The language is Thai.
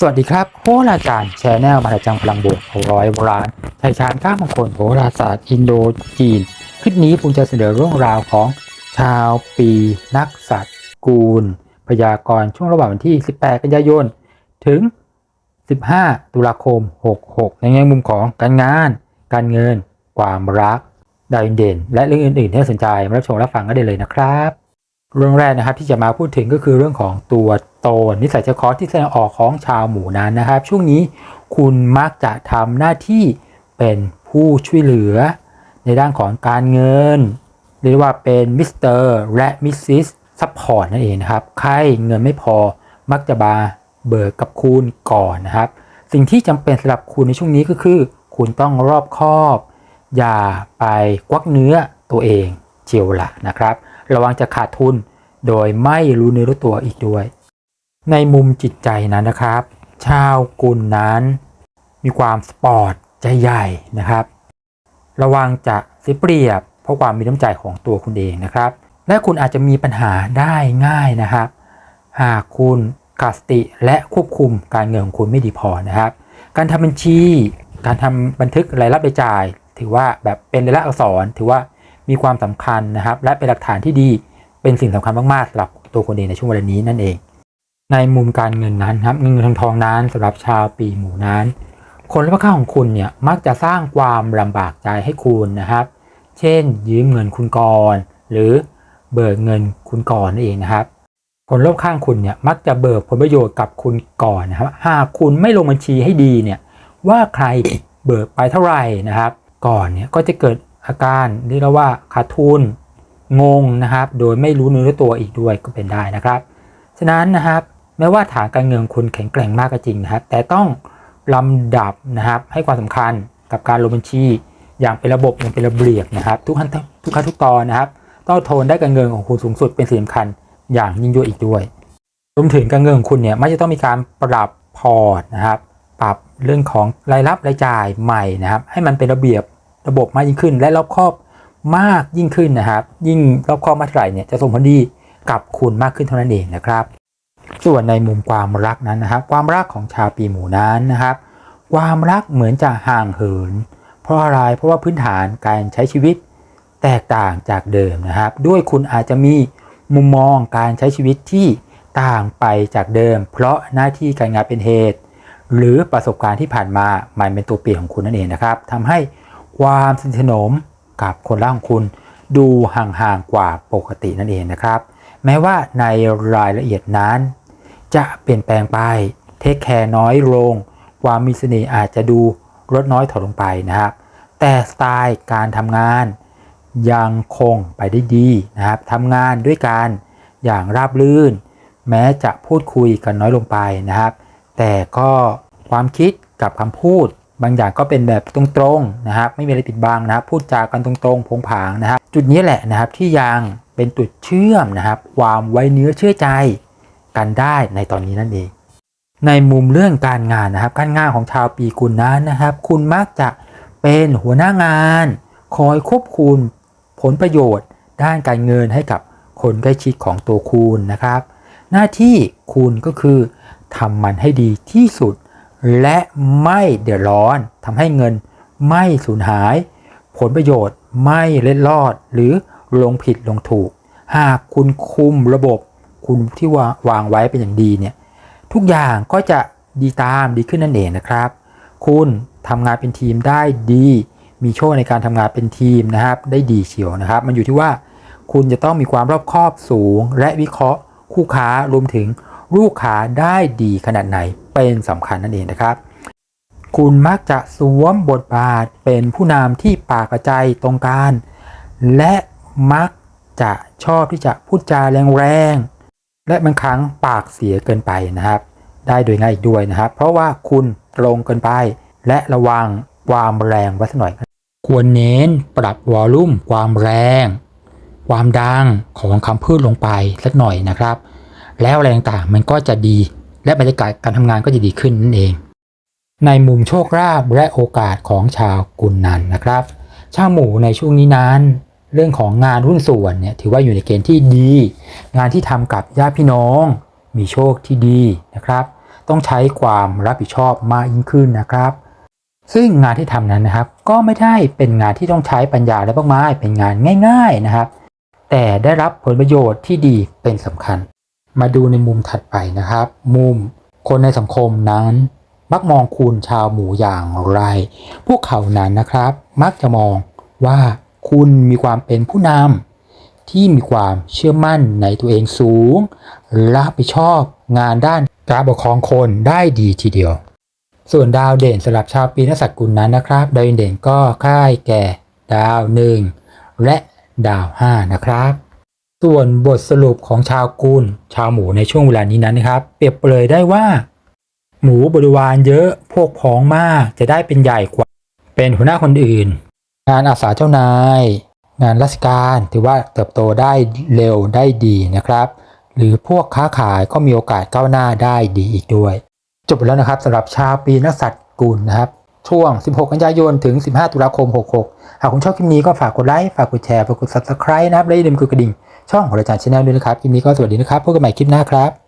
สวัสดีครับโหราจารย์แชนแนลมาจังพลังบวกร้อยโบราณชายชาญก้ามงคลโหราศาสตร์อินโดจีน คลิปนี้ผมจะเสนอเรื่องราวของชาวปีนักสัตว์กูล พยากรณ์ช่วงระหว่างวันที่ 18 กันยายน ถึง 15 ตุลาคม 66 ในแง่มุมของการงาน การเงิน ความรัก ดาวเด่น และเรื่องอื่นๆที่น่าสนใจมารับชมรับฟังกันได้เลยนะครับ เรื่องแรกนะครับที่จะมาพูดถึงก็คือเรื่องของตัวตนนิสัยเฉพาะที่แสดงออกของชาวหมู่นั้นนะครับ ช่วงนี้คุณมักจะทำหน้าที่เป็นผู้ช่วยเหลือ ในด้านของการเงิน เรียกว่าเป็นมิสเตอร์และมิสซิสซัพพอร์ตนั่นเองนะครับใครเงินไม่พอมักจะมาเบิกกับคุณก่อนนะครับ สิ่งที่จำเป็นสำหรับคุณในช่วงนี้ก็คือ คุณต้องรอบคอบ อย่าไปควักเนื้อตัวเองเจียวละนะครับ ระวังจะขาดทุน โดยไม่รู้เนื้อรู้ตัวอีกด้วย ในมุมจิตใจนั้นนะครับ ชาวกุลนั้น มีความสปอร์ตใจใหญ่นะครับ ระวังจะเสียเปรียบ เพราะความมีน้ำใจของตัวคุณเองนะครับ และคุณอาจจะมีปัญหาได้ง่ายนะครับ หากคุณขาดสติและควบคุมการเงินของคุณไม่ดีพอนะครับ การทำบัญชี การทำบันทึกรายรับรายจ่าย ถือว่าแบบเป็นรายลักษณ์อักษร ถือว่า มีความสำคัญนะครับ และเป็นหลักฐานที่ดีเป็นสิ่งสำคัญมากๆสำหรับตัวคนเองในช่วงเวลานี้นั่นเอง ในมุมการเงินนั้นครับเงินเงินทองทองนั้นสำหรับชาวปีหมูนั้น คนรอบข้างของคุณเนี่ยมักจะสร้างความลำบากใจให้คุณนะครับ เช่น ยืมเงินคุณก่อนหรือเบิกเงินคุณก่อนนั่นเองนะครับ คนรอบข้างคุณเนี่ยมักจะเบิกผลประโยชน์กับคุณก่อนนะครับ หากคุณไม่ลงบัญชีให้ดีเนี่ยว่าใครเบิกไปเท่าไหร่นะครับ ก่อนเนี่ยก็จะเกิด อาการเรียกว่าขาดทุนงงนะครับ โดยไม่รู้เนื้อตัวอีกด้วยก็เป็นได้นะครับ ฉะนั้นนะครับแม้ว่าฐานการเงินของคุณแข็งแกร่งมากก็จริงนะครับ แต่ต้องลำดับนะครับให้ความสำคัญกับการลงบัญชี อย่างเป็นระบบอย่างเป็นระเบียบนะครับ ทุกขั้นทุกขั้นทุกตอนนะครับ ต้องโทนได้การเงินของคุณสูงสุดเป็นสิ่งสำคัญอย่างยิ่งยวดอีกด้วยรวมถึงการเงินของคุณเนี่ยไม่จะต้องมีการปรับพอร์ตนะครับ ปรับเรื่องของรายรับรายจ่ายใหม่นะครับ ให้มันเป็นระเบียบ ระบบมากยิ่งขึ้น และรอบครอบมากยิ่งขึ้นนะครับ ยิ่งรอบครอบมากเท่าไหร่เนี่ยจะส่งผลดีกับคุณมากขึ้นเท่านั้นเองนะครับ ส่วนในมุมความรักนั้นนะครับ ความรักของชาวปีหมูนั้นนะครับ ความรักเหมือนจะห่างเหิน เพราะอะไรเพราะว่าพื้นฐานการใช้ชีวิตแตกต่างจากเดิมนะครับ ด้วยคุณอาจจะมีมุมมองการใช้ชีวิตที่ต่างไปจากเดิม เพราะหน้าที่การงานเป็นเหตุ หรือประสบการณ์ที่ผ่านมามันเป็นตัวเปลี่ยนของคุณนั่นเองนะครับทำให้ ความสนิทสนมกับคนรักของคุณ ดูห่างๆกว่าปกตินั่นเองนะครับ แม้ว่าในรายละเอียดนั้น จะเปลี่ยนแปลงไปเทคแคร์น้อยลง ความมีเสน่ห์อาจจะดูลดน้อยถอยลงไปนะครับ แต่สไตล์การทำงานยังคงไปได้ดีนะครับทำงานด้วยกันอย่างราบรื่น แม้จะพูดคุยกันน้อยลงไปนะครับ แต่ก็ความคิดกับคำพูด บางอย่างก็เป็นแบบตรงๆนะครับไม่มีอะไรปิดบังนะครับ พูดจากันตรงๆพงผางนะครับ จุดนี้แหละนะครับที่ยังเป็นจุดเชื่อมนะครับ ความไว้เนื้อเชื่อใจกันได้ในตอนนี้นั่นเองในมุมเรื่องการงานนะครับ การงานของชาวปีกุลนั้นนะครับ คุณมักจะเป็นหัวหน้างาน คอยควบคุมผลประโยชน์ ด้านการเงินให้กับคนใกล้ชิดของตัวคุณนะครับ หน้าที่คุณก็คือทำมันให้ดีที่สุด และไม่เดือดร้อนทำให้เงินไม่สูญหาย ผลประโยชน์ไม่เล็ดลอดหรือลงผิดลงถูก หากคุณคุมระบบคุณที่วางวางไว้เป็นอย่างดีเนี่ยทุกอย่างก็จะดีตามดีขึ้นนั่นเองนะครับ คุณทำงานเป็นทีมได้ดี มีโชคในการทำงานเป็นทีมนะครับ ได้ดีเชียวนะครับ มันอยู่ที่ว่าคุณจะต้องมีความรอบคอบสูง และวิเคราะห์คู่ค้ารวมถึงลูกค้าได้ดีขนาดไหน เป็นสำคัญนั่นเองนะครับ คุณมักจะสวมบทบาทเป็นผู้นำที่ปากกระใจตรงการ และมักจะชอบที่จะพูดจาแรงๆและบางครั้งปากเสียเกินไปนะครับ ได้โดยง่ายอีกด้วยนะครับ เพราะว่าคุณตรงเกินไป และระวังความแรงไว้สักหน่อย ควรเน้นปรับวอลลุ่มความแรง ความดังของคำพูดลงไปสักหน่อยนะครับ แล้วแรงต่างมันก็จะดี และบรรยากาศการทำงานก็จะดีขึ้นนั่นเอง ในมุมโชคลาภและโอกาสของชาวกุลนันนะครับ ชาวหมูในช่วงนี้นั้นเรื่องของงานหุ้นส่วนเนี่ยถือว่าอยู่ในเกณฑ์ที่ดี งานที่ทำกับญาติพี่น้อง มีโชคที่ดีนะครับ ต้องใช้ความรับผิดชอบมากยิ่งขึ้นนะครับ ซึ่งงานที่ทำนั้นนะครับ ก็ไม่ได้เป็นงานที่ต้องใช้ปัญญาและมากมายเป็นงานง่าย ๆนะครับ แต่ได้รับผลประโยชน์ที่ดีเป็นสำคัญ มาดูในมุมถัดไปนะครับ มุมคนในสังคมนั้น มักมองคุณชาวหมูอย่างไร พวกเขานั้นนะครับ มักจะมองว่าคุณมีความเป็นผู้นำที่มีความเชื่อมั่นในตัวเองสูง รับผิดชอบงานด้านการปกครองคนได้ดีทีเดียว ส่วนดาวเด่นสำหรับชาวปีนักษัตว์กุลนั้นนะครับ ดาวเด่นก็ค่ายแก่ดาวหนึ่งและดาวห้านะครับ ส่วนบทสรุปของชาวกุลชาวหมูในช่วงเวลานี้นั้นนะครับ เปรียบเปรยได้ว่า หมูบริวารเยอะพวกพ้องมากจะได้เป็นใหญ่กว่า เป็นหัวหน้าคนอื่น งานอาสาเจ้านาย งานราชการถือว่าเติบโตได้เร็วได้ดีนะครับ หรือพวกค้าขายก็มีโอกาสก้าวหน้าได้ดีอีกด้วย จบแล้วนะครับสำหรับชาวปีนักสัตว์กุลนะครับช่วง 16 กันยายน ถึง 15 ตุลาคม 66 หากคุณชอบคลิปนี้ก็ฝากกดไลค์ ฝากกดแชร์ ฝากกด subscribe นะครับ และอย่าลืมกดกระดิ่ง ช่องของราจารชาแนลด้วยนะครับคลิปนี้ก็สวัสดีนะครับพบกันใหม่คลิปหน้าครับ